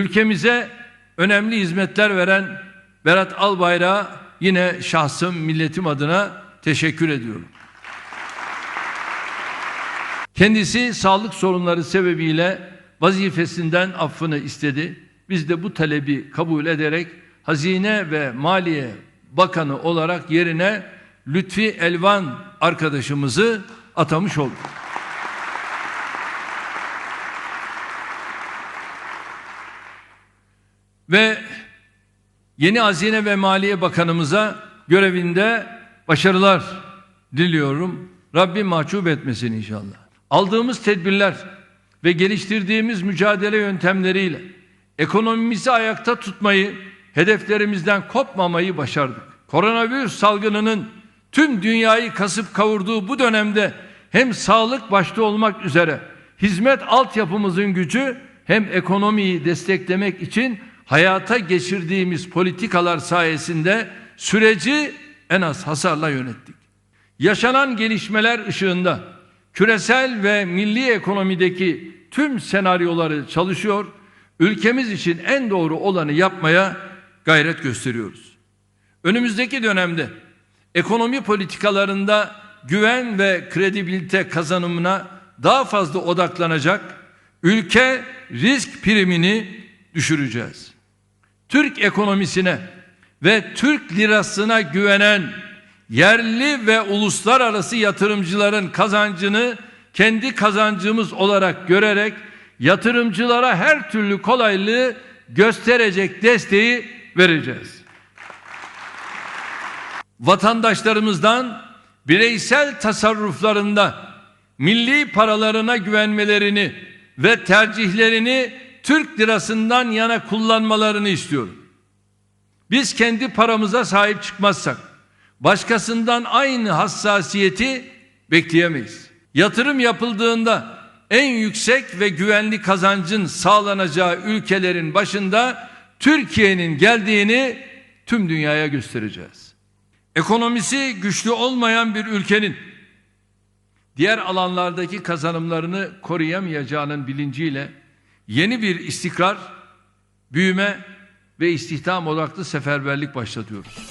Ülkemize önemli hizmetler veren Berat Albayrak'a yine şahsım milletim adına teşekkür ediyorum. Kendisi sağlık sorunları sebebiyle vazifesinden affını istedi. Biz de bu talebi kabul ederek Hazine ve Maliye Bakanı olarak yerine Lütfi Elvan arkadaşımızı atamış olduk. Ve yeni Hazine ve Maliye Bakanımıza görevinde başarılar diliyorum. Rabbim mahcup etmesin inşallah. Aldığımız tedbirler ve geliştirdiğimiz mücadele yöntemleriyle ekonomimizi ayakta tutmayı, hedeflerimizden kopmamayı başardık. Koronavirüs salgınının tüm dünyayı kasıp kavurduğu bu dönemde hem sağlık başta olmak üzere hizmet altyapımızın gücü hem ekonomiyi desteklemek için hayata geçirdiğimiz politikalar sayesinde süreci en az hasarla yönettik. Yaşanan gelişmeler ışığında küresel ve milli ekonomideki tüm senaryoları çalışıyor, ülkemiz için en doğru olanı yapmaya gayret gösteriyoruz. Önümüzdeki dönemde ekonomi politikalarında güven ve kredibilite kazanımına daha fazla odaklanacak, ülke risk primini düşüreceğiz. Türk ekonomisine ve Türk lirasına güvenen yerli ve uluslararası yatırımcıların kazancını kendi kazancımız olarak görerek yatırımcılara her türlü kolaylığı gösterecek desteği vereceğiz. Vatandaşlarımızdan bireysel tasarruflarında milli paralarına güvenmelerini ve tercihlerini Türk lirasından yana kullanmalarını istiyorum. Biz kendi paramıza sahip çıkmazsak başkasından aynı hassasiyeti bekleyemeyiz. Yatırım yapıldığında en yüksek ve güvenli kazancın sağlanacağı ülkelerin başında Türkiye'nin geldiğini tüm dünyaya göstereceğiz. Ekonomisi güçlü olmayan bir ülkenin diğer alanlardaki kazanımlarını koruyamayacağının bilinciyle yeni bir istikrar, büyüme ve istihdam odaklı seferberlik başlatıyoruz.